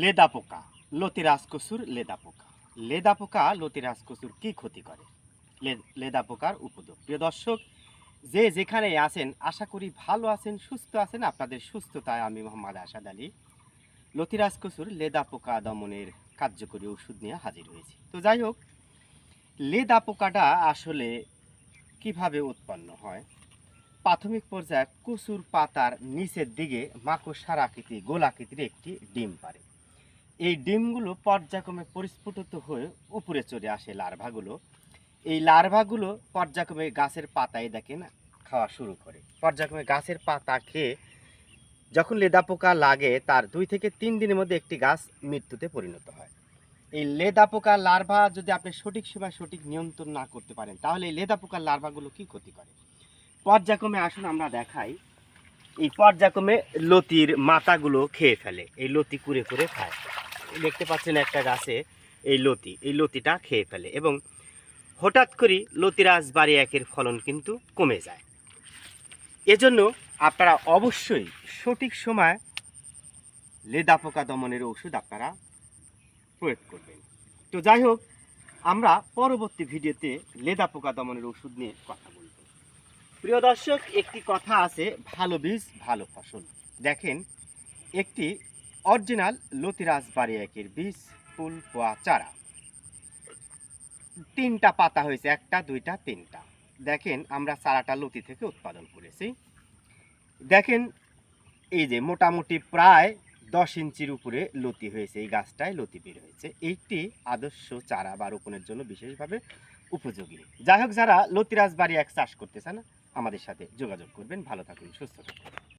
লেদা পোকা লতিরাজ কসুর লেদা পোকা লেদা পোকা লতিরাজ কসুর কি ক্ষতি করে? লেদা পোকার উপদ্রব। প্রিয় দর্শক, যে যেখানে আছেন, আশা করি ভালো আছেন, সুস্থ আছেন, আপনাদের সুস্থতায় আমি মোহাম্মদ আসাদ আলী। লতিরাজ কসুর লেদা পোকা দমনের কার্যকরী ওষুধ নিয়ে হাজির হয়েছি। তো যাই হোক লেদা পোকাটা আসলে কীভাবে উৎপন্ন হয়? প্রাথমিক পর্যায়ে কচুর পাতার নিচের দিকে মাকড়সার আকৃতি, গোলাকৃতির একটি ডিম পারে এই ডিমগুলো পর্যায়ক্রমে পরিস্ফুটিত হয়ে উপরে চলে আসে লার্ভাগুলো। এই লার্ভাগুলো পর্যায়ক্রমে গাছের পাতায় দেখেন খাওয়া শুরু করে। পর্যায়ক্রমে গাছের পাতা খেয়ে যখন লেদা পোকা লাগে, তার দুই থেকে তিন দিনের মধ্যে একটি গাছ মৃত্যুতে পরিণত হয়। এই লেদা পোকার লার্ভা যদি আপনি সঠিক সময় সঠিক নিয়ন্ত্রণ না করতে পারেন, তাহলে এই লেদা পোকার লার্ভাগুলো কি ক্ষতি করে? পর্যায়ক্রমে আসুন আমরা দেখাই। এই পর্যায়ক্রমে লতির মাথাগুলো খেয়ে ফেলে। এই লতি কুড়ে করে খায়। দেখতে পাচ্ছেন একটা গাছে এই লতি, এই লতিটা খেয়ে ফেলে এবং হঠাৎ করে লতিরাজ বাড়ি একের ফলন কিন্তু কমে যায়। এজন্য আপনারা অবশ্যই সঠিক সময় লেদা পোকা দমনের ওষুধ আপনারা প্রয়োগ করবেন। তো যাই হোক, আমরা পরবর্তী ভিডিওতে লেদা পোকা দমনের ওষুধ নিয়ে কথা বলব। প্রিয় দর্শক, একটি কথা আছে, ভালো বীজ, ভালো ফসল। দেখেন, একটি অরিজিনাল লতিরাজ বাড়ি একের বীজ, ফুল, পোয়া, চারা। তিনটা পাতা হয়েছে, একটা, দুইটা, তিনটা। দেখেন, আমরা চারাটা লতি থেকে উৎপাদন করেছি। দেখেন, এই যে মোটামুটি প্রায় দশ ইঞ্চির উপরে লতি হয়েছে, এই গাছটায় লতি বের হয়েছে। এইটি আদর্শ চারা বা রোপণের জন্য বিশেষভাবে উপযোগী। যাই হোক, যারা লতিরাজ বাড়ি এক চাষ করতে চান, আমাদের সাথে যোগাযোগ করবেন। ভালো থাকুন, সুস্থ থাকুন।